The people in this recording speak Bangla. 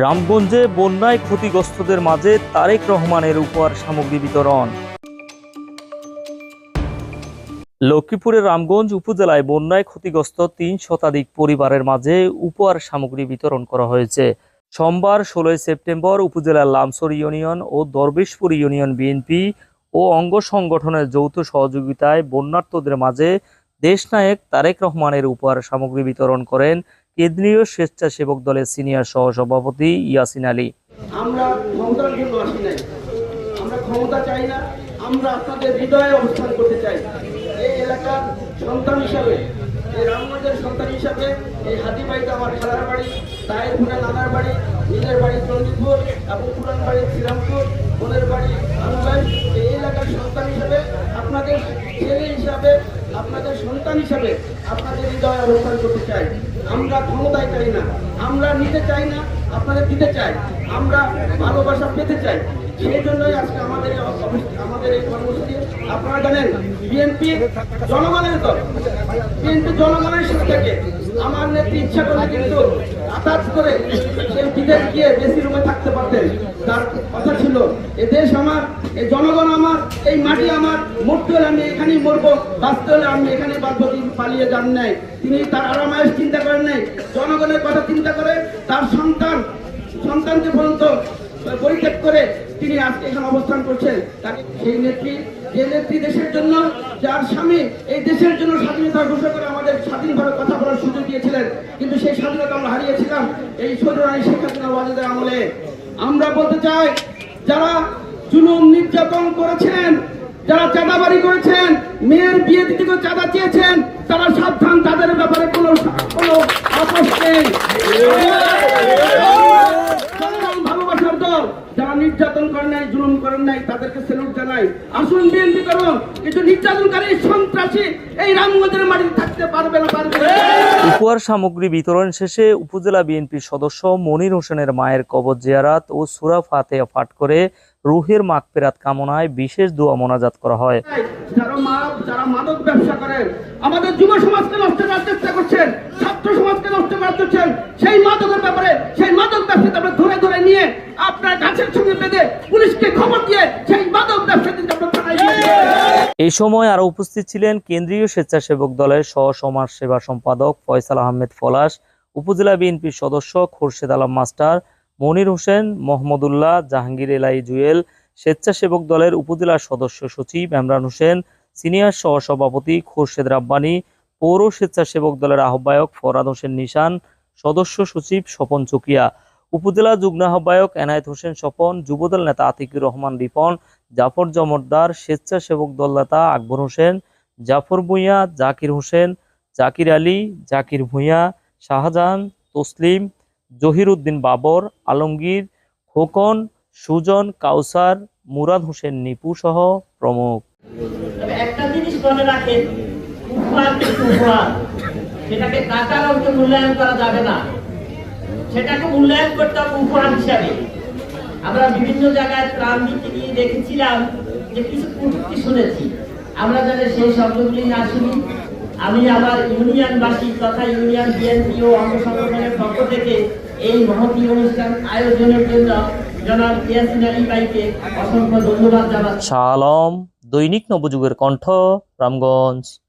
রামগঞ্জে বন্যায় ক্ষতিগ্রস্তদের মাঝে তারেক রহমানের উপহার সামগ্রী বিতরণ। লক্ষ্মীপুরের রামগঞ্জ উপজেলায় বন্যায় ক্ষতিগ্রস্ত তিন শতাধিক পরিবারের মাঝে উপহার সামগ্রী বিতরণ করা হয়েছে। সোমবার ষোলোই সেপ্টেম্বর উপজেলার লামসর ইউনিয়ন ও দরবেশপুর ইউনিয়ন বিএনপি ও অঙ্গ সংগঠনের যৌথ সহযোগিতায় বন্যার্থদের মাঝে দেশনায়ক তারেক রহমানের উপহার সামগ্রী বিতরণ করেন কেন্দ্রীয় স্বেচ্ছাসেবক দলের সিনিয়র সহসভাপতি ইয়াসিন আলী। আমরা ক্ষমতার জন্য আসি নাই? আমরা ক্ষমতা চাই না, আমরা আপনাদের হৃদয়ে অবস্থান করতে চাই। এই এলাকার সন্তান হিসাবে, এই রামগঞ্জের সন্তান হিসাবে, এই হাতিবাড়িতে আমার খালার বাড়ি তায়ের ফুলের নানার বাড়ি, নিজের বাড়ি চন্ডিপুর এবং পুরান বাড়ি শ্রীরামপুর, বোনের বাড়ি আনুবাই এই এলাকার সন্তান হিসাবে, আপনাদের ছেলে হিসাবে, আপনাদের সন্তান হিসাবে আপনাদের হৃদয়ে অবস্থান করতে চাই। আমরা ক্ষমতায় চাই না। আমরা নিতে চাই না, আপনাদের দিতে চাই। আমরা ভালোবাসা পেতে চাই। সেই জন্যই আজকে আমাদের আমাদের এই কর্মসূচি। আপনারা জানেন বিএনপি জনগণের দল। বিএনপি জনগণের সাথে থাকে। আমার নেত্রী ইচ্ছা করলে কিন্তু আতাত করে সেই বিদেশ গিয়ে বেশি রুমে থাকতে পারতেন। তার কথা ছিল, এ দেশ আমার, এ জনগণ আমার, এই মাটি আমার, মরতে হলে আমি এখানেই মরবো, বাঁচতে হলে আমি এখানে বাঁচবো তিনি পালিয়ে যান নাই। তিনি তার আরামায়স চিন্তা করেন নাই, জনগণের কথা চিন্তা করে তার সন্তান, সন্তানকে পর্যন্ত পরিত্যাগ করে তিনি আজকে এখানে অবস্থান করছেন, তাকে সেই নেত্রী, যে নেত্রী দেশের জন্য, যার স্বামী এই দেশের জন্য স্বাধীনতা ঘোষণা করে আমাদের স্বাধীনভাবে কথা বলার সুযোগ দিয়েছিলেন, কিন্তু সেই স্বাধীনতা আমরা হারিয়েছিলাম এই সৈন্যরানী শেখ হাসিনা ওয়াজেদের আমলে। আমরা বলতে চাই, যারা জুলুম নির্যাতন করেছেন, যারা চাঁদাবাড়ি করেছেন, মেয়ের বিয়ে দিতে চাঁদা চেয়েছেন, তারা সাবধান, তাদের ব্যাপারে কোনো কোনো আপোষ নেই জনগণ ভালোবাসার দল যারা নির্যাতন করেন নাই জুলুম করেন নাই তাদেরকে সেলুট জানাই আসুন বিএনপি করুন কিন্তু নির্যাতনকারী সন্ত্রাসী এই রামগঞ্জের মাটিতে থাকতে পারবে না পারবে না। উপহার সামগ্রী বিতরণ শেষে উপজেলা বিএনপির সদস্য মনির হোসেনের মায়ের কবর জিয়ারাত ও সুরা ফাতেহা পাঠ করে রুহের মাগফিরাত কামনায় বিশেষ দোয়া মোনাজাত করা হয় যারা মা যারা মাদক ব্যবসা করেন আমাদের যুব সমাজকে নষ্ট করার চেষ্টা করছেন ছাত্র সমাজকে নষ্ট করার করছেন সেই মাদকের ব্যাপারে সেই মাদক ব্যবসাতে আমরা ধরে ধরে নিয়ে আপনার এই সময় আরও উপস্থিত ছিলেন কেন্দ্রীয় স্বেচ্ছাসেবক দলের সহ সমাজ সেবা সম্পাদক ফয়সাল আহমেদ পলাশ উপজেলা বিএনপির সদস্য খোরশেদ আলম মাস্টার, মনির হোসেন, মোহাম্মদুল্লাহ, জাহাঙ্গীর এলাই জুয়েল, স্বেচ্ছাসেবক দলের উপজেলা সদস্য সচিব এমরান হোসেন, সিনিয়র সহসভাপতি খোরশেদ রাব্বানি, পৌর স্বেচ্ছাসেবক দলের আহ্বায়ক ফরাদ হোসেন নিশান, সদস্য সচিব স্বপন চুকিয়া। উপজেলা যুগ্ম আহ্বায়ক এনায়েত হোসেন স্বপন, যুবদল নেতা আতিকুর রহমান রিপন, জাফর জমরদার স্বেচ্ছাসেবক দল নেতা আকবর হোসেন, জাফর ভূঁইয়া, জাকির হোসেন, জাকির আলী, জাকির ভূঁইয়া, শাহজাহান, তসলিম জহির উদ্দিন বাবর, আলমগীর, খোকন, সুজন, কাউসার, মুরাদ হোসেন নিপু সহ প্রমুখ। একটা জিনিস মনে রাখেন মূল্যায়ন করা যাবে না। সেটাকে মূল্যায়ন করতে হবে উপহার হিসাবে। আমরা বিভিন্ন জায়গায় ত্রাণ দিতে গিয়ে দেখেছিলাম যে কিছু কটূক্তি শুনেছি। আমরা যাতে সেই শব্দগুলি না শুনি। আমি আমার ইউনিয়নবাসী তথা ইউনিয়ন বিএনপি ও অঙ্গ সংগঠনের পক্ষ থেকে এই মহতী অনুষ্ঠান আয়োজনের জন্য জনাব ইয়াসিন আলী ভাইকে অসংখ্য ধন্যবাদ জানাচ্ছি। শাহ আলম দৈনিক নবযুগের কণ্ঠ, রামগঞ্জ।